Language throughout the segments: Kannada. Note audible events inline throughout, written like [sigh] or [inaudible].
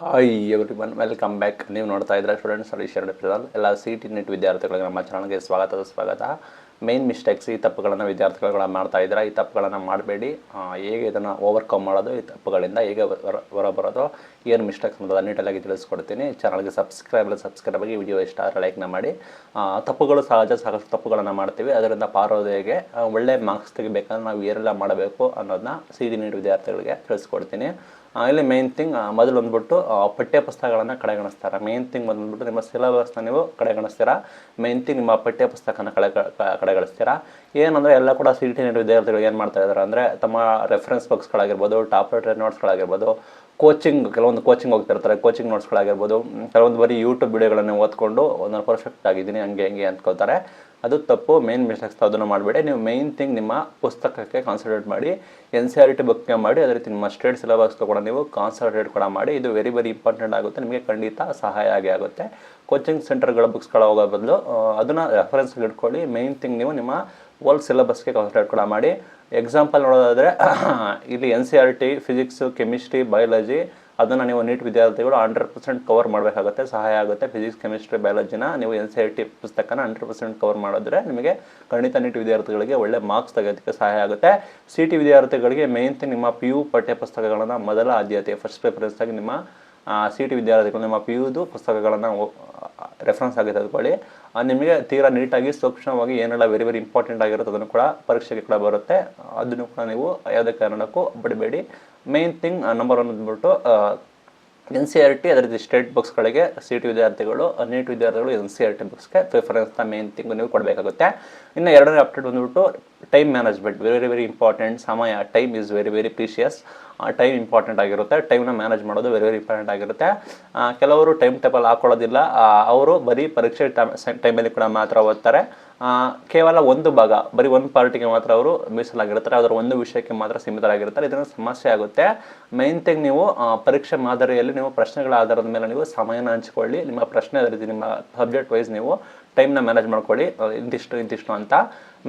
Hi everyone welcome back ನೀವು ನೋಡ್ತಾ ಇದ್ರೆ ಸ್ಟೂಡೆಂಟ್ಸ್ ನೋಡಿ ಶರಡ್ ಎಲ್ಲ ಸಿ ಟಿ ನೆಟ್ ವಿದ್ಯಾರ್ಥಿಗಳಿಗೆ ನಮ್ಮ ಚಾನಲ್ಗೆ ಸ್ವಾಗತದ ಸ್ವಾಗತ ಮೇನ್ ಮಿಸ್ಟೇಕ್ಸ್ ಈ ತಪ್ಪುಗಳನ್ನು ವಿದ್ಯಾರ್ಥಿಗಳು ಮಾಡ್ತಾ ಇದ್ದಾರೆ ಈ ತಪ್ಪುಗಳನ್ನು ಮಾಡಬೇಡಿ. ಹೇಗೆ ಇದನ್ನು ಓವರ್ಕಮ್ ಮಾಡೋದು, ಈ ತಪ್ಪುಗಳಿಂದ ಹೇಗೆ ಹೊರ ಹೊರಬರೋದು, ಏನು ಮಿಸ್ಟೇಕ್ಸ್ ಅನ್ನೋದು ನೀಟಾಗಿ ತಿಳಿಸ್ಕೊಡ್ತೀನಿ. ಚಾನಲ್ಗೆ ಸಬ್ಸ್ಕ್ರೈಬ್ ಸಬ್ಸ್ಕ್ರೈಬ್ ಆಗಿ ವಿಡಿಯೋ ಇಷ್ಟ ಆದರೆ ಲೈಕ್ನ ಮಾಡಿ. ತಪ್ಪುಗಳು ಸಹಜ, ಸಾಕಷ್ಟು ತಪ್ಪುಗಳನ್ನು ಮಾಡ್ತೀವಿ. ಅದರಿಂದ ಪಾರೋದು ಹೇಗೆ ಒಳ್ಳೆ ಮಾರ್ಕ್ಸ್ ತೆಗಿಬೇಕಂದ್ರೆ ನಾವು ಏನೆಲ್ಲ ಮಾಡಬೇಕು ಅನ್ನೋದನ್ನ ಸಿ ಟಿ ನೀಟ್ ವಿದ್ಯಾರ್ಥಿಗಳಿಗೆ ತಿಳಿಸ್ಕೊಡ್ತೀನಿ. ಇಲ್ಲಿ ಮೇನ್ ಥಿಂಗ್ ಮೊದಲು ಬಂದ್ಬಿಟ್ಟು ಪಠ್ಯ ಪುಸ್ತಕಗಳನ್ನು ಕಡೆಗಣಿಸ್ತಾರೆ. ಮೇನ್ ಥಿಂಗ್ ಬಂದ್ಬಿಟ್ಟು ನಿಮ್ಮ ಸಿಲೆಬಸ್ನ ನೀವು ಕಡೆಗಣಿಸ್ತೀರಾ? ಮೇನ್ ಥಿಂಗ್ ನಿಮ್ಮ ಪಠ್ಯ ಪುಸ್ತಕನ ಕಡೆ ಕಡೆಗಣಿಸ್ತೀರಾ? ಏನಂದರೆ ಎಲ್ಲ ಕೂಡ ಸಿ ಟಿ ನೆಟ್ ವಿದ್ಯಾರ್ಥಿಗಳು ಏನು ಮಾಡ್ತಾ ಇದ್ದಾರೆ ಅಂದರೆ, ತಮ್ಮ ರೆಫರೆನ್ಸ್ ಬುಕ್ಸ್ಗಳಾಗಿರ್ಬೋದು ಟಾಪ್ ರೇಟೆಡ್ ನೋಟ್ಸ್ಗಳಾಗಿರ್ಬೋದು ಕೋಚಿಂಗ್ ಕೆಲವೊಂದು ಕೋಚಿಂಗ್ ಹೋಗ್ತಿರ್ತಾರೆ ಕೋಚಿಂಗ್ ನೋಟ್ಸ್ಗಳಾಗಿರ್ಬೋದು ಕೆಲವೊಂದು ಬರೀ ಯೂಟ್ಯೂಬ್ ವಿಡಿಯೋಗಳನ್ನು ಓದ್ಕೊಂಡು ನಾನು ಪರ್ಫೆಕ್ಟ್ ಆಗಿದ್ದೀನಿ ಹಂಗೆ ಹಂಗೆ ಅಂದ್ಕೋತಾರೆ ಅದು ತಪ್ಪು ಮೇನ್ ಮಿಸ್ಟೇಕ್ಸ್ ಅದನ್ನು ಮಾಡಬೇಡಿ. ನೀವು ಮೇನ್ ಥಿಂಗ್ ನಿಮ್ಮ ಪುಸ್ತಕಕ್ಕೆ ಕಾನ್ಸಂಟ್ರೇಟ್ ಮಾಡಿ ಎನ್ ಸಿ ಆರ್ ಟಿ ಬುಕ್ನ ಮಾಡಿ, ಅದೇ ರೀತಿ ನಿಮ್ಮ ಸ್ಟೇಟ್ ಸಿಲೆಬಸ್ ಕೂಡ ನೀವು ಕಾನ್ಸಂಟ್ರೇಟ್ ಕೂಡ ಮಾಡಿ. ಇದು ವೆರಿ ವೆರಿ ಇಂಪಾರ್ಟೆಂಟ್ ಆಗುತ್ತೆ. ನಿಮಗೆ ಖಂಡಿತ ಸಹಾಯ ಆಗಿ ಆಗುತ್ತೆ. ಕೋಚಿಂಗ್ ಸೆಂಟರ್ಗಳ ಬುಕ್ಸ್ಗಳ ಹೋಗೋ ಬದಲು ಅದನ್ನು ರೆಫರೆನ್ಸ್ಗೆ ಇಟ್ಕೊಳ್ಳಿ. ಮೇನ್ ಥಿಂಗ್ ನೀವು ನಿಮ್ಮ ಓಲ್ಡ್ ಸಿಲೆಬಸ್ಗೆ ಕಾನ್ಸಂಟ್ರೇಟ್ ಕೂಡ ಮಾಡಿ. ಎಕ್ಸಾಂಪಲ್ ನೋಡೋದಾದರೆ, [coughs] ಇಲ್ಲಿ N C R T physics chemistry biology ಅದನ್ನು ನೀವು ನೀಟ್ ವಿದ್ಯಾರ್ಥಿಗಳು ಹಂಡ್ರೆಡ್ ಪರ್ಸೆಂಟ್ ಕವರ್ ಮಾಡಬೇಕಾಗುತ್ತೆ, ಸಹಾಯ ಆಗುತ್ತೆ. ಫಿಸಿಕ್ಸ್ ಕೆಮಿಸ್ಟ್ರಿ ಬಯಾಲಜಿನ ನೀವು ಎನ್ ಸಿ ಐ ಟಿ ಪುಸ್ತಕನ ಹಂಡ್ರೆಡ್ ಪರ್ಸೆಂಟ್ ಕವರ್ ಮಾಡಿದ್ರೆ ನಿಮಗೆ ಗಣಿತ ನೀಟ್ ವಿದ್ಯಾರ್ಥಿಗಳಿಗೆ ಒಳ್ಳೆ ಮಾರ್ಕ್ಸ್ ತೆಗೆಯೋದಕ್ಕೆ ಸಹಾಯ ಆಗುತ್ತೆ. ಸಿ ಟಿ ವಿದ್ಯಾರ್ಥಿಗಳಿಗೆ ಮೇನ್ ನಿಮ್ಮ ಪಿ ಯು ಪಠ್ಯ ಪುಸ್ತಕಗಳನ್ನು ಮೊದಲ ಆದ್ಯತೆ ಫಸ್ಟ್ ಪ್ರಿಫರೆನ್ಸ್ ಆಗಿ ನಿಮ್ಮ ಸಿ ಟಿ ವಿದ್ಯಾರ್ಥಿಗಳು ನಿಮ್ಮ ಪಿ ಯುದು ಪುಸ್ತಕಗಳನ್ನು ರೆಫರೆನ್ಸ್ ಆಗಿ ತೆಗೆದುಕೊಳ್ಳಿ. ನಿಮಗೆ ತೀರಾ ನೀಟಾಗಿ ಸೂಕ್ಷ್ಮವಾಗಿ ಏನೆಲ್ಲ ವೆರಿ ವೆರಿ ಇಂಪಾರ್ಟೆಂಟ್ ಆಗಿರುತ್ತೆ ಅದನ್ನು ಕೂಡ ಪರೀಕ್ಷೆಗೆ ಕೂಡ ಬರುತ್ತೆ. ಅದನ್ನು ಕೂಡ ನೀವು ಯಾವುದೇ ಕಾರಣಕ್ಕೂ ಬಿಡಬೇಡಿ. ಮೇನ್ ಥಿಂಗ್ ನಂಬರ್ ಒನ್ ಅಂದ್ಬಿಟ್ಟು ಎನ್ ಸಿ ಆರ್ ಟಿ ಅದೇ ಸ್ಟೇಟ್ ಬುಕ್ಸ್ಗಳಿಗೆ ಸಿ ಟಿ ವಿದ್ಯಾರ್ಥಿಗಳು ನೀಟ್ ವಿದ್ಯಾರ್ಥಿಗಳು ಎನ್ ಸಿ ಆರ್ ಟಿ ಬುಕ್ಸ್ಗೆ ಪ್ರಿಫರೆನ್ಸ್ನ ಮೇನ್ ಥಿಂಗ್ ನೀವು ಕೊಡಬೇಕಾಗುತ್ತೆ. ಇನ್ನು ಎರಡನೇ ಅಪ್ಡೇಟ್ ಬಂದ್ಬಿಟ್ಟು time management very very important ಸಮಯ time is very very precious time important ಆಗಿರುತ್ತೆ. ಟೈಮ್ನ ಮ್ಯಾನೇಜ್ ಮಾಡೋದು ವೆರಿ ವೆರಿ ಇಂಪಾರ್ಟೆಂಟ್ ಆಗಿರುತ್ತೆ. ಕೆಲವರು ಟೈಮ್ ಟೇಬಲ್ ಹಾಕೊಳ್ಳೋದಿಲ್ಲ. ಅವರು ಬರೀ ಪರೀಕ್ಷೆ ಟೈಮಲ್ಲಿ ಕೂಡ ಮಾತ್ರ ಓದ್ತಾರೆ. ಕೇವಲ ಒಂದು ಭಾಗ, ಬರೀ ಒಂದು ಪಾರ್ಟಿಗೆ ಮಾತ್ರ ಅವರು ಮೀಸಲಾಗಿರ್ತಾರೆ ಅದರ ಒಂದು ವಿಷಯಕ್ಕೆ ಮಾತ್ರ ಸೀಮಿತರಾಗಿರ್ತಾರೆ ಇದರಿಂದ ಸಮಸ್ಯೆ ಆಗುತ್ತೆ. ಮೈನ್ ಥಿಂಗ್ ನೀವು ಪರೀಕ್ಷೆ ಮಾದರಿಯಲ್ಲಿ ನೀವು ಪ್ರಶ್ನೆಗಳ ಆಧಾರದ ಮೇಲೆ ನೀವು ಸಮಯನ ಹಂಚಿಕೊಳ್ಳಿ. ನಿಮ್ಮ ಪ್ರಶ್ನೆ ಅದೇ ರೀತಿ ನಿಮ್ಮ ಸಬ್ಜೆಕ್ಟ್ ವೈಸ್ ನೀವು ಟೈಮ್ನ ಮ್ಯಾನೇಜ್ ಮಾಡ್ಕೊಳ್ಳಿ. ಇಂತಿಷ್ಟು ಇಂತಿಷ್ಟು ಅಂತ.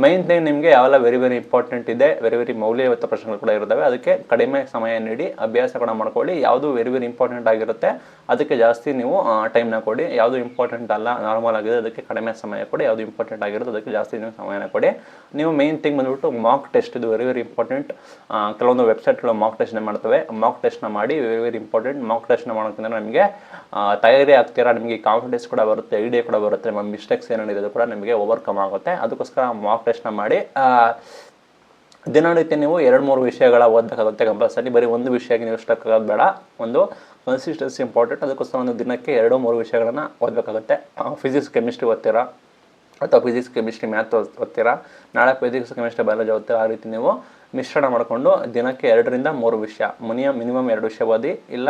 ಮೈನ್ ಥಿಂಗ್ ನಿಮಗೆ ಯಾವೆಲ್ಲ ವೆರಿ ವೆರಿ ಇಂಪಾರ್ಟೆಂಟ್ ಇದೆ ವೆರಿ ವೆರಿ ಮೌಲ್ಯಯುತ ಪ್ರಶ್ನೆಗಳು ಕೂಡ ಇರ್ತವೆ ಅದಕ್ಕೆ ಕಡಿಮೆ ಸಮಯ ನೀಡಿ, ಅಭ್ಯಾಸ ಕೂಡ ಮಾಡ್ಕೊಳ್ಳಿ, ಯಾವುದು ವೆರಿ ವೆರಿ ಇಂಪಾರ್ಟೆಂಟ್ ಆಗಿರುತ್ತೆ, ಅದಕ್ಕೆ ಜಾಸ್ತಿ ನೀವು ಟೈಮ್ನ ಕೊಡಿ, ಯಾವುದು ಇಂಪಾರ್ಟೆಂಟ್ ಅಲ್ಲ ನಾರ್ಮಲ್ ಆಗಿದೆ, ಅದಕ್ಕೆ ಕಡಿಮೆ ಸಮಯ ಕೊಡಿ, ಯಾವುದು ಇಂಪಾರ್ಟೆಂಟ್ ಆಗಿರುತ್ತೆ, ಅದಕ್ಕೆ ಜಾಸ್ತಿ ನೀವು ಸಮಯನ ಕೊಡಿ. ನೀವು ಮೈನ್ ಥಿಂಗ್ ಬಂದ್ಬಿಟ್ಟು ಮಾಕ್ ಟೆಸ್ಟ್ ಇದು ವೆರಿ ವೆರಿ ಇಂಪಾರ್ಟೆಂಟ್ ಕೆಲವೊಂದು ವೆಬ್ಸೈಟ್ಗಳು ಮಾಕ್ ಟೆಸ್ಟ್ನ ಮಾಡ್ತವೆ ಮಾಕ್ ಟೆಸ್ಟ್ನ ಮಾಡಿ ವೆರಿ ವೆರಿ ಇಂಪಾರ್ಟೆಂಟ್ ಮಾಕ್ ಟೆಸ್ಟ್ನ ಮಾಡೋದ್ರಿಂದ ನಮಗೆ ತಯಾರಿ ಆಗ್ತೀರಾ, ನಿಮಗೆ ಕಾನ್ಫಿಡೆನ್ಸ್ ಕೂಡ ಬರುತ್ತೆ ಐಡಿಯಾ ಕೂಡ ಬರುತ್ತೆ, ನಮ್ಮ ಮಿಸ್ಟೇಕ್ಸ್ ಏನೇನಿದೆ ಕೂಡ ನಿಮಗೆ ಓವರ್ಕಮ್ ಆಗುತ್ತೆ. ಅದಕ್ಕೋಸ್ಕರ ಮಾಕ್ ಟೆಸ್ಟ್ನ ಮಾಡಿ ದಿನನಿತ್ಯ ನೀವು ಎರಡು ಮೂರು ವಿಷಯಗಳ ಓದಬೇಕಾಗುತ್ತೆ ಕಂಪಲ್ಸರಿ, ಬರೀ ಒಂದು ವಿಷಯಕ್ಕೆ ನೀವು ಸ್ಟಕ್ ಆಗೋದು ಬೇಡ. ಒಂದು ಕನ್ಸಿಸ್ಟೆನ್ಸಿ ಇಂಪಾರ್ಟೆಂಟ್ ಅದಕ್ಕೋಸ್ಕರ ಒಂದು ದಿನಕ್ಕೆ ಎರಡು ಮೂರು ವಿಷಯಗಳನ್ನು ಓದಬೇಕಾಗುತ್ತೆ. ಫಿಸಿಕ್ಸ್ ಕೆಮಿಸ್ಟ್ರಿ ಓದ್ತೀರಾ? ಅಥವಾ ಫಿಸಿಕ್ಸ್ ಕೆಮಿಸ್ಟ್ರಿ ಮ್ಯಾಥ್ ಓದ್ತೀರಾ? ನಾಳೆ ಫಿಸಿಕ್ಸ್ ಕೆಮಿಸ್ಟ್ರಿ ಬಯಾಲಜಿ ಓದ್ತೀರಾ? ಆ ರೀತಿ ನೀವು ಮಿಶ್ರಣ ಮಾಡಿಕೊಂಡು ದಿನಕ್ಕೆ ಎರಡರಿಂದ ಮೂರು ವಿಷಯ, ಮನಿಯ ಮಿನಿಮಮ್ ಎರಡು ವಿಷಯ ಓದಿ, ಇಲ್ಲ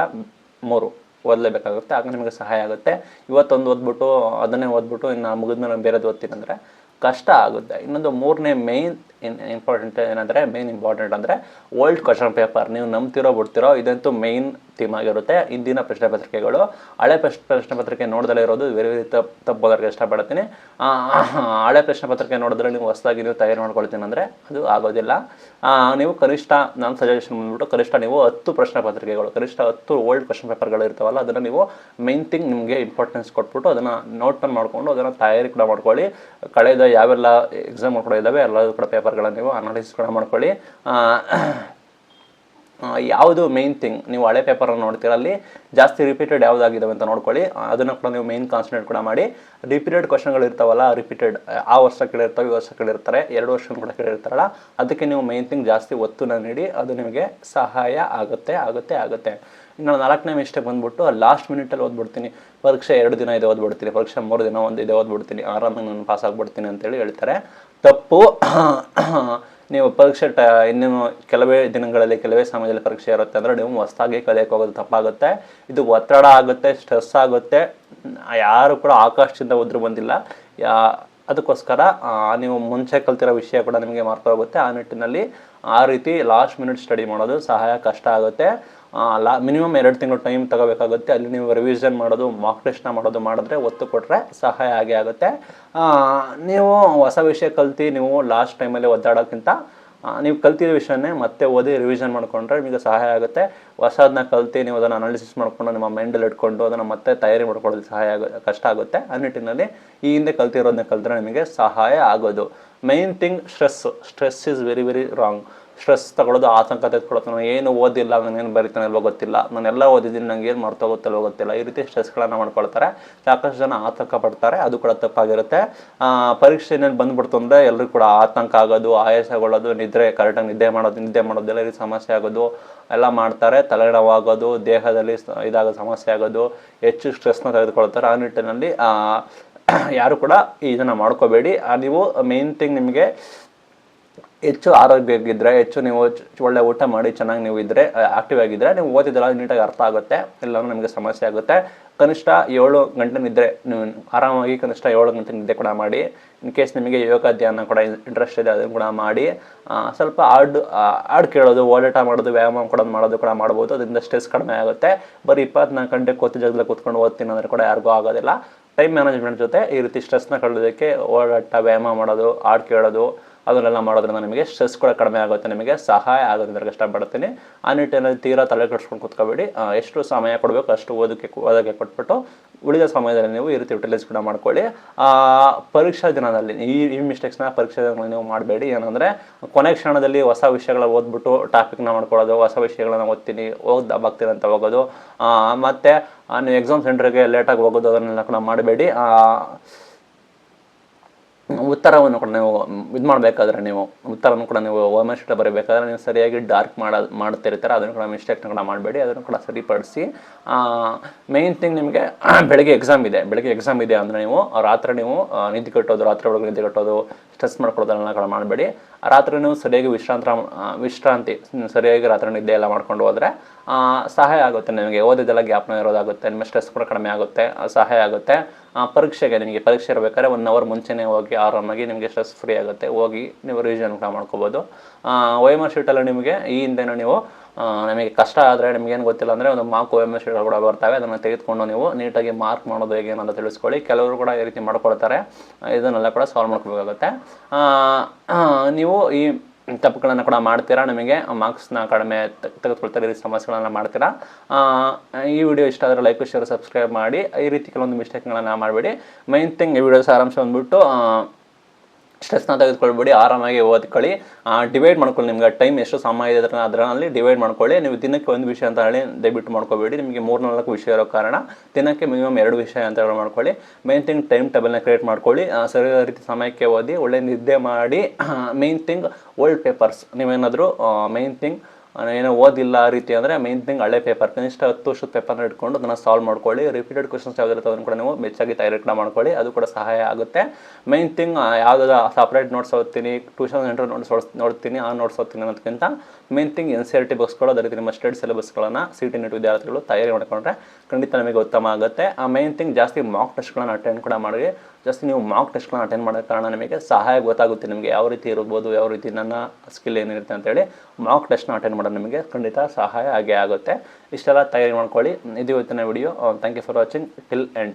ಮೂರು ಓದಲೇಬೇಕಾಗುತ್ತೆ. ಆಗ ನಿಮಗೆ ಸಹಾಯ ಆಗುತ್ತೆ. ಇವತ್ತೊಂದು ಓದ್ಬಿಟ್ಟು, ಅದನ್ನೇ ಓದ್ಬಿಟ್ಟು ಇನ್ನು ಮುಗಿದ್ಮೇಲೆ ಬೇರೆದು ಓದ್ತೀನಿ ಅಂದರೆ ಕಷ್ಟ ಆಗುತ್ತೆ. ಇನ್ನೊಂದು ಮೂರನೇ ಮೇನ್ ಇನ್ ಇಂಪಾರ್ಟೆಂಟ್ ಏನಂದರೆ ಮೇನ್ ಇಂಪಾರ್ಟೆಂಟ್ ಅಂದರೆ ಓಲ್ಡ್ ಕ್ವಶನ್ ಪೇಪರ್ ನೀವು ನಂಬ್ತಿರೋ ಬಿಡ್ತಿರೋ, ಇದಂತೂ ಮೇನ್ ಥೀಮ್ ಆಗಿರುತ್ತೆ ಇಂದಿನ ಪ್ರಶ್ನೆ ಪತ್ರಿಕೆಗಳು ಹಳೆ ಪ್ರಶ್ನೆ ಪ್ರಶ್ನೆ ಪತ್ರಿಕೆ ನೋಡದಲ್ಲೇ ಇರೋದು, ಬೇರೆ ಬೇರೆ ತಪ್ಪು ತಪ್ಪೋದಕ್ಕೆ ಇಷ್ಟಪಡ್ತೀನಿ. ಹಳೆ ಪ್ರಶ್ನೆ ಪತ್ರಿಕೆ ನೋಡಿದ್ರೆ ನೀವು ಹೊಸದಾಗಿ ನೀವು ತಯಾರು ಮಾಡ್ಕೊಳ್ತೀನಿ ಅಂದರೆ ಅದು ಆಗೋದಿಲ್ಲ. ನೀವು ಕನಿಷ್ಠ, ನಾನು ಸಜೆಷನ್ ಬಂದ್ಬಿಟ್ಟು ಕನಿಷ್ಠ ನೀವು ಹತ್ತು ಪ್ರಶ್ನೆ ಪತ್ರಿಕೆಗಳು ಕನಿಷ್ಠ ಹತ್ತು ಓಲ್ಡ್ ಕ್ವಶನ್ ಪೇಪರ್ಗಳು ಇರ್ತಾವಲ್ಲ, ಅದನ್ನು ನೀವು ಮೈನ್ ಥಿಂಗ್ ನಿಮಗೆ ಇಂಪಾರ್ಟೆನ್ಸ್ ಕೊಟ್ಬಿಟ್ಟು ಅದನ್ನು ನೋಟ್ ಮಾಡಿಕೊಂಡು ಅದನ್ನು ತಯಾರಿ ಕೂಡ ಮಾಡ್ಕೊಳ್ಳಿ. ಕಳೆದ ಯಾವೆಲ್ಲ ಎಕ್ಸಾಮ್ ಕೂಡ ಇದ್ದಾವೆ, ಎಲ್ಲದೂ ಕೂಡ ಪೇಪರ್ಗಳನ್ನು ನೀವು ಅನಾಲಿಸಿಸ್ ಕೂಡ ಮಾಡ್ಕೊಳ್ಳಿ. ಯಾವುದು ಮೇನ್ ಥಿಂಗ್ ನೀವು ಹಳೆ ಪೇಪರನ್ನು ನೋಡ್ತೀರ ಅಲ್ಲಿ, ಜಾಸ್ತಿ ರಿಪೀಟೆಡ್ ಯಾವುದಾಗಿದ್ದಾವೆ ಅಂತ ನೋಡ್ಕೊಳ್ಳಿ. ಅದನ್ನು ಕೂಡ ನೀವು ಮೇನ್ ಕಾನ್ಸಂಟ್ರೇಟ್ ಕೂಡ ಮಾಡಿ. ರಿಪೀಟೆಡ್ ಕ್ವಶನ್ಗಳು ಇರ್ತಾವಲ್ಲ ರಿಪೀಟೆಡ್ ಆ ವರ್ಷ ಕೇಳಿರ್ತಾವೆ, ಈ ವರ್ಷ ಕೇಳಿರ್ತಾರೆ, ಎರಡು ವರ್ಷ ಕೂಡ ಕೇಳಿರ್ತಾರಲ್ಲ, ಅದಕ್ಕೆ ನೀವು ಮೇನ್ ಥಿಂಗ್ ಜಾಸ್ತಿ ಒತ್ತುನ ನೀಡಿ, ಅದು ನಿಮಗೆ ಸಹಾಯ ಆಗುತ್ತೆ ಆಗುತ್ತೆ ಆಗುತ್ತೆ. ಇನ್ನು ನಾಲ್ಕನೇ ಮಿಸ್ಟೇಕ್ ಬಂದ್ಬಿಟ್ಟು ಲಾಸ್ಟ್ ಮಿನಿಟಲ್ಲಿ ಓದ್ಬಿಡ್ತೀನಿ. ಪರೀಕ್ಷೆ ಎರಡು ದಿನ ಇದೆ ಓದ್ಬಿಡ್ತೀನಿ. ಪರೀಕ್ಷೆ ಮೂರು ದಿನ ಒಂದು ಇದೆ ಓದ್ಬಿಡ್ತೀನಿ. ಆರಾಮಾಗಿ ನಾನು ಪಾಸ್ ಆಗ್ಬಿಡ್ತೀನಿ ಅಂತೇಳಿ ಹೇಳ್ತಾರೆ. ತಪ್ಪು ನೀವು ಪರೀಕ್ಷೆ ಟ ಇನ್ನೇನು ಕೆಲವೇ ದಿನಗಳಲ್ಲಿ ಕೆಲವೇ ಸಮಯದಲ್ಲಿ ಪರೀಕ್ಷೆ ಇರುತ್ತೆ ಅಂದರೆ ನೀವು ಹೊಸದಾಗಿ ಕಲಿಯಕ್ಕೆ ಹೋಗೋದು ತಪ್ಪಾಗುತ್ತೆ. ಇದು ಒತ್ತಡ ಆಗುತ್ತೆ, ಸ್ಟ್ರೆಸ್ ಆಗುತ್ತೆ. ಯಾರು ಕೂಡ ಆಕಾಶದಿಂದ ಉದ್ರು ಬಂದಿಲ್ಲ. ಅದಕ್ಕೋಸ್ಕರ ನೀವು ಮುಂಚೆ ಕಲ್ತಿರೋ ವಿಷಯ ಕೂಡ ನಿಮಗೆ ಹೋಗುತ್ತೆ ಆ ನಿಟ್ಟಿನಲ್ಲಿ ಆ ರೀತಿ ಲಾಸ್ಟ್ ಮಿನಿಟ್ ಸ್ಟಡಿ ಮಾಡೋದು ಸಹಾಯ ಕಷ್ಟ ಆಗುತ್ತೆ. ಲಾ, ಮಿನಿಮಮ್ ಎರಡು ತಿಂಗಳು ಟೈಮ್ ತಗೋಬೇಕಾಗುತ್ತೆ. ಅಲ್ಲಿ ನೀವು ರಿವಿಷನ್ ಮಾಡೋದು ಮಾಕ್ ಟೆಸ್ಟ್ನ ಮಾಡೋದು ಮಾಡಿದ್ರೆ ಒತ್ತು ಕೊಟ್ಟರೆ ಸಹಾಯ ಆಗೇ ಆಗುತ್ತೆ. ನೀವು ಹೊಸ ವಿಷಯ ಕಲ್ತು, ನೀವು ಲಾಸ್ಟ್ ಟೈಮಲ್ಲಿ ಒದ್ದಾಡೋಕ್ಕಿಂತ ನೀವು ಕಲ್ತಿರೋ ವಿಷಯನೇ ಮತ್ತೆ ಓದಿ ರಿವಿಷನ್ ಮಾಡ್ಕೊಂಡ್ರೆ ನಿಮಗೆ ಸಹಾಯ ಆಗುತ್ತೆ. ಹೊಸದನ್ನ ಕಲ್ತು, ನೀವು ಅದನ್ನು ಅನಾಲಿಸಿಸ್ ಮಾಡಿಕೊಂಡು ನಿಮ್ಮ ಮೈಂಡಲ್ಲಿ ಇಟ್ಕೊಂಡು ಅದನ್ನು ಮತ್ತೆ ತಯಾರಿ ಮಾಡ್ಕೊಳ್ಳೋದು ಸಹಾಯ ಆಗ, ಕಷ್ಟ ಆಗುತ್ತೆ. ಆ ನಿಟ್ಟಿನಲ್ಲಿ ಈ ಹಿಂದೆ ಕಲ್ತಿರೋದನ್ನ ಕಲ್ತ್ರೆ ನಿಮಗೆ ಸಹಾಯ ಆಗೋದು. Main thing stress stress is very very wrong stress ತಗೊಳ್ಳೋದು ಆತಂಕ ತೆಗೆದುಕೊಳ್ಳೋದು ನಾನು ಏನು ಓದಿಲ್ಲ ನಾನು ಏನು ಬರಿತಾನೆ ಇಲ್ವೋ ಗೊತ್ತಿಲ್ಲ. ನಾನೆಲ್ಲ ಓದಿದ್ದೀನಿ ನಂಗೆ ಏನು ಮರ್ತೋಗುತ್ತಲ್ವೋ ಗೊತ್ತಿಲ್ಲ ಈ ರೀತಿ ಸ್ಟ್ರೆಸ್ಗಳನ್ನು ಮಾಡ್ಕೊಳ್ತಾರೆ. ಸಾಕಷ್ಟು ಜನ ಆತಂಕ ಪಡ್ತಾರೆ. ಅದು ಕೂಡ ತಪ್ಪಾಗಿರುತ್ತೆ. ಆ, ಪರೀಕ್ಷೆ ಏನೇನು ಬಂದ್ಬಿಡ್ತು ಅಂದರೆ ಎಲ್ಲರೂ ಕೂಡ ಆತಂಕ ಆಗೋದು ಆಯಾಸಗೊಳ್ಳೋದು ನಿದ್ರೆ ಕರೆಕ್ಟಾಗಿ ನಿದ್ದೆ ಮಾಡೋದು ನಿದ್ದೆ ಮಾಡೋದು ಎಲ್ಲ ರೀತಿ ಸಮಸ್ಯೆ ಆಗೋದು ಎಲ್ಲ ಮಾಡ್ತಾರೆ. ತಲೆನೋವಾಗೋದು ದೇಹದಲ್ಲಿ ಇದಾಗ ಸಮಸ್ಯೆ ಆಗೋದು ಹೆಚ್ಚು ಸ್ಟ್ರೆಸ್ನ ತೆಗೆದುಕೊಳ್ತಾರೆ. ಆ ನಿಟ್ಟಿನಲ್ಲಿ ಯಾರು ಕೂಡ ಇದನ್ನು ಮಾಡ್ಕೋಬೇಡಿ. ನೀವು ಮೇನ್ ಥಿಂಗ್ ನಿಮಗೆ ಹೆಚ್ಚು ಆರೋಗ್ಯವಾಗಿದ್ದರೆ ಹೆಚ್ಚು ನೀವು ಒಳ್ಳೆ ಊಟ ಮಾಡಿ, ಚೆನ್ನಾಗಿ ನೀವು ಇದ್ದರೆ ಆಕ್ಟಿವ್ ಆಗಿದ್ದರೆ ನೀವು ಅದು ನೀಟಾಗಿ ಅರ್ಥ ಆಗುತ್ತೆ, ಎಲ್ಲನೂ ನಿಮಗೆ ಸಮಸ್ಯೆ ಆಗುತ್ತೆ. ಕನಿಷ್ಠ ಏಳು ಗಂಟೆ ನಿದ್ರೆ, ನೀವು ಆರಾಮಾಗಿ ಕನಿಷ್ಠ ಏಳು ಗಂಟೆ ನಿದ್ದೆ ಕೂಡ ಮಾಡಿ ಇನ್ ಕೇಸ್ ನಿಮಗೆ ಯೋಗ ಧ್ಯಾನ ಕೂಡ ಇಂಟ್ರೆಸ್ಟ್ ಇದೆ, ಅದನ್ನು ಕೂಡ ಮಾಡಿ ಸ್ವಲ್ಪ ಹಾಡು ಹಾಡು ಕೇಳೋದು, ಓಡಾಟ ಮಾಡೋದು, ವ್ಯಾಯಾಮ ಕೂಡ ಮಾಡೋದು ಕೂಡ ಮಾಡ್ಬೋದು, ಅದರಿಂದ ಸ್ಟ್ರೆಸ್ ಕಡಿಮೆ ಆಗುತ್ತೆ. ಬರೀ ಇಪ್ಪತ್ನಾಲ್ಕು ಗಂಟೆ ಕೂತು ಜಾಗದಲ್ಲಿ ಕೂತ್ಕೊಂಡು ಓದ್ತೀನಿ ಅಂದರೆ ಕೂಡ ಯಾರಿಗೂ ಆಗೋದಿಲ್ಲ. ಟೈಮ್ ಮ್ಯಾನೇಜ್ಮೆಂಟ್ ಜೊತೆ ಈ ರೀತಿ ಸ್ಟ್ರೆಸ್ನ ಕಳೆಯೋದಕ್ಕೆ ಓಡಾಟ, ವ್ಯಾಯಾಮ ಮಾಡೋದು ಹಾಡು ಕೇಳೋದು ಅದನ್ನೆಲ್ಲ ಮಾಡೋದ್ರಿಂದ ನಿಮಗೆ ಸ್ಟ್ರೆಸ್ ಕೂಡ ಕಡಿಮೆ ಆಗುತ್ತೆ, ನಿಮಗೆ ಸಹಾಯ ಆಗೋದ್ರಿಂದ ಇಷ್ಟಪಡ್ತೀನಿ. ಆ ನಿಟ್ಟಿನಲ್ಲಿ ತೀರಾ ತಲೆ ಕೆಡಿಸ್ಕೊಂಡು ಕೂತ್ಕೋಬೇಡಿ. ಎಷ್ಟು ಸಮಯ ಕೊಡಬೇಕು ಅಷ್ಟು ಓದೋಕ್ಕೆ ಓದೋಕ್ಕೆ ಕೊಟ್ಬಿಟ್ಟು ಉಳಿದ ಸಮಯದಲ್ಲಿ ನೀವು ಈ ರೀತಿ ಯುಟಿಲೈಸ್ ಕೂಡ ಮಾಡ್ಕೊಳ್ಳಿ. ಪರೀಕ್ಷಾ ದಿನದಲ್ಲಿ, ಈ ಈ ಮಿಸ್ಟೇಕ್ಸ್ನ ಪರೀಕ್ಷಾ ದಿನಗಳಲ್ಲಿ ನೀವು ಮಾಡಬೇಡಿ. ಏನಂದರೆ, ಕೊನೆ ಕ್ಷಣದಲ್ಲಿ ಹೊಸ ವಿಷಯಗಳ ಓದ್ಬಿಟ್ಟು ಟಾಪಿಕ್ನ ಮಾಡ್ಕೊಳ್ಳೋದು, ಹೊಸ ವಿಷಯಗಳನ್ನ ಓದ್ತೀನಿ ಓದ್ ಬಾಗ್ತೀನಿ ಅಂತ ಹೋಗೋದು. ಮತ್ತೆ ನೀವು ಎಕ್ಸಾಮ್ ಸೆಂಟ್ರಿಗೆ ಲೇಟಾಗಿ ಹೋಗೋದು, ಅದನ್ನೆಲ್ಲ ಕೂಡ ಮಾಡಬೇಡಿ. ಉತ್ತರವನ್ನು ಕೂಡ ನೀವು ಇದು ಮಾಡಬೇಕಾದ್ರೆ ನೀವು ಉತ್ತರವನ್ನು ಕೂಡ ನೀವು ಓಮನ್ ಶೀಟ್ ಬರೀಬೇಕಾದ್ರೆ ನೀವು ಸರಿಯಾಗಿ ಡಾರ್ಕ್ ಮಾಡ, ಮಾಡ್ತಿರ್ತಾರೆ. ಅದನ್ನು ಕೂಡ ಮಿಸ್ಟೇಕ್ನ ಕೂಡ ಮಾಡಬೇಡಿ. ಅದನ್ನು ಕೂಡ ಸರಿಪಡಿಸಿ ಮೇನ್ ಥಿಂಗ್ ನಿಮಗೆ ಬೆಳಗ್ಗೆ ಎಕ್ಸಾಮ್ ಇದೆ. ಬೆಳಗ್ಗೆ ಎಕ್ಸಾಮ್ ಇದೆ ಅಂದರೆ ನೀವು ರಾತ್ರಿ ನೀವು ನಿದ್ದೆ ಕಟ್ಟೋದು, ರಾತ್ರಿ ಒಳಗೆ ನಿದ್ದೆ ಕಟ್ಟೋದು ಸ್ಟ್ರೆಸ್ ಮಾಡ್ಕೊಳ್ಳೋದನ್ನ ಕಡೆ ಮಾಡಬೇಡಿ. ರಾತ್ರಿನೂ ಸರಿಯಾಗಿ ವಿಶ್ರಾಂತ ವಿಶ್ರಾಂತಿ ಸರಿಯಾಗಿ ರಾತ್ರಿ ನಿದ್ದೆ ಎಲ್ಲ ಮಾಡ್ಕೊಂಡು ಹೋದರೆ ಸಹಾಯ ಆಗುತ್ತೆ ನಿಮಗೆ. ಓದಿದ್ದೆಲ್ಲ ಗ್ಯಾಪ್ನ ಇರೋದಾಗುತ್ತೆ, ನಿಮ್ಮ ಸ್ಟ್ರೆಸ್ ಕೂಡ ಕಡಿಮೆ ಆಗುತ್ತೆ ಸಹಾಯ ಆಗುತ್ತೆ. ಪರೀಕ್ಷೆಗೆ ನಿಮಗೆ ಪರೀಕ್ಷೆ ಇರಬೇಕಾದ್ರೆ ಒನ್ ಅವರ್ ಮುಂಚೆನೇ ಹೋಗಿ ಆರಾಮಾಗಿ ನಿಮಗೆ ಸ್ಟ್ರೆಸ್ ಫ್ರೀ ಆಗುತ್ತೆ. ಹೋಗಿ ನೀವು ರಿವಿಷನ್ ಕೂಡ ಮಾಡ್ಕೋಬೋದು. ವೈಮರ್ ಶೀಟಲ್ಲಿ ನಿಮಗೆ ಈ ಹಿಂದೆನೂ ನೀವು ನಿಮಗೆ ಕಷ್ಟ ಆದರೆ ನಿಮಗೇನು ಗೊತ್ತಿಲ್ಲ ಅಂದರೆ ಒಂದು ಮಾರ್ಕ್ ಒ ಎಂ ಎಸ್ ಕೂಡ ಬರ್ತವೆ. ಅದನ್ನು ತೆಗೆದುಕೊಂಡು ನೀವು ನೀಟಾಗಿ ಮಾರ್ಕ್ ಮಾಡೋದು ಹೇಗೆ ಅನ್ನೋದು ತಿಳಿಸ್ಕೊಳ್ಳಿ. ಕೆಲವರು ಕೂಡ ಈ ರೀತಿ ಮಾಡ್ಕೊಳ್ತಾರೆ. ಇದನ್ನೆಲ್ಲ ಕೂಡ ಸಾಲ್ವ್ ಮಾಡ್ಕೋಬೇಕಾಗುತ್ತೆ. ನೀವು ಈ ತಪ್ಪುಗಳನ್ನು ಕೂಡ ಮಾಡ್ತೀರಾ? ನಿಮಗೆ ಮಾರ್ಕ್ಸ್ನ ಕಡಿಮೆ ತೆಗೆದುಕೊಳ್ತಾರೆ ಈ ರೀತಿ ಸಮಸ್ಯೆಗಳನ್ನು ಮಾಡ್ತೀರಾ? ಈ ವಿಡಿಯೋ ಇಷ್ಟ ಆದರೆ ಲೈಕ್ ಶೇರ್ ಸಬ್ಸ್ಕ್ರೈಬ್ ಮಾಡಿ. ಈ ರೀತಿ ಕೆಲವೊಂದು ಮಿಸ್ಟೇಕ್ಗಳನ್ನು ಮಾಡಬೇಡಿ. ಮೈನ್ ಥಿಂಗ್ ಈ ವಿಡಿಯೋ ಸಾರಾಂಶ ಬಂದ್ಬಿಟ್ಟು ಸ್ಟ್ರೆಸ್ನ ತೆಗೆದುಕೊಳ್ಬೇಡಿ, ಆರಾಮಾಗಿ ಓದ್ಕೊಳ್ಳಿ. ಡಿವೈಡ್ ಮಾಡ್ಕೊಳ್ಳಿ. ನಿಮ್ಗೆ ಟೈಮ್ ಎಷ್ಟು ಸಮಯ ಇದೆ ಅದರಲ್ಲಿ ಡಿವೈಡ್ ಮಾಡ್ಕೊಳ್ಳಿ. ನೀವು ದಿನಕ್ಕೆ ಒಂದು ವಿಷಯ ಅಂತ ಹೇಳಿ ದಯವಿಟ್ಟು ಮಾಡ್ಕೋಬೇಡಿ. ನಿಮಗೆ ಮೂರು ನಾಲ್ಕು ವಿಷಯ ಇರೋ ಕಾರಣ ದಿನಕ್ಕೆ ಮಿನಿಮಮ್ ಎರಡು ವಿಷಯ ಅಂತ ಹೇಳಿ ಮಾಡ್ಕೊಳ್ಳಿ. ಮೇನ್ ಥಿಂಗ್ ಟೈಮ್ ಟೇಬಲ್ನ ಕ್ರಿಯೇಟ್ ಮಾಡ್ಕೊಳ್ಳಿ. ಸರಿಯಾದ ರೀತಿ ಸಮಯಕ್ಕೆ ಓದಿ, ಒಳ್ಳೆ ನಿದ್ದೆ ಮಾಡಿ ಮೇನ್ ಥಿಂಗ್ ಓಲ್ಡ್ ಪೇಪರ್ಸ್ ನೀವೇನಾದರೂ ಮೇನ್ ಥಿಂಗ್ ಏನೋ ಓದಿಲ್ಲ ಆ ರೀತಿ ಅಂದರೆ ಮೇನ್ ಥಿಂಗ್ ಹಳೆ ಪೇಪರ್ ಕನಿಷ್ಠ ಹತ್ತು ವರ್ಷದ ಪೇಪರ್ನ ಇಟ್ಕೊಂಡು ಅದನ್ನು ಸಾಲ್ವ್ ಮಾಡ್ಕೊಳ್ಳಿ ರಿಪೀಟೆಡ್ ಕ್ವಶನ್ಸ್ ಯಾವ್ದಿರುತ್ತೆ ಅದನ್ನು ಕೂಡ ನೀವು ಮೆಚ್ಚಾಗಿ ತಯಾರಿಕೆ ಮಾಡ್ಕೊಳ್ಳಿ, ಅದು ಕೂಡ ಸಹಾಯ ಆಗುತ್ತೆ. ಮೇನ್ ಥಿಂಗ್ ಯಾವುದಾದ್ರು ಸಪ್ರೇಟ್ ನೋಟ್ಸ್ ಓದ್ತೀನಿ ಟ್ಯೂಷನ್ ಸೆಂಟರ್ ನೋಟ್ಸ್ ನೋಡ್ತೀನಿ, ಆ ನೋಟ್ಸ್ ಓದ್ತೀನಿ ಅನ್ನೋದಕ್ಕಿಂತ main thing N C R T ಬುಕ್ಸ್ಗಳು ಅದೇ ರೀತಿ ನಿಮ್ಮ ಸ್ಟೇಟ್ ಸಿಲೆಬಸ್ಗಳನ್ನು ಸಿ ಟಿ ನೆಟ್ ವಿದ್ಯಾರ್ಥಿಗಳು ತಯಾರಿ ಮಾಡಿಕೊಂಡ್ರೆ ಖಂಡಿತ ನಮಗೆ ಉತ್ತಮ ಆಗುತ್ತೆ. ಆ ಮೇನ್ ಥಿಂಗ್ ಜಾಸ್ತಿ ಮಾಕ್ ಟೆಸ್ಟ್ಗಳನ್ನು ಅಟೆಂಡ್ ಕೂಡ ಮಾಡಿ. ಜಾಸ್ತಿ ನೀವು ಮಾಕ್ ಟೆಸ್ಟ್ಗಳನ್ನ ಅಟೆಂಡ್ ಮಾಡೋ ಕಾರಣ ನಿಮಗೆ ಸಹಾಯ ಗೊತ್ತಾಗುತ್ತೆ. ನಿಮಗೆ ಯಾವ ರೀತಿ ಇರ್ಬೋದು, ಯಾವ ರೀತಿ ನನ್ನ ಸ್ಕಿಲ್ ಏನಿರುತ್ತೆ ಅಂತೇಳಿ ಮಾಕ್ ಟೆಸ್ಟ್ನ ಅಟೆಂಡ್ ಮಾಡೋದು ನಿಮಗೆ ಖಂಡಿತ ಸಹಾಯ ಆಗೇ ಆಗುತ್ತೆ. ಇಷ್ಟೆಲ್ಲ ತಯಾರಿ ಮಾಡ್ಕೊಳ್ಳಿ. ಇದು ಇವತ್ತಿನ video thank you for watching till end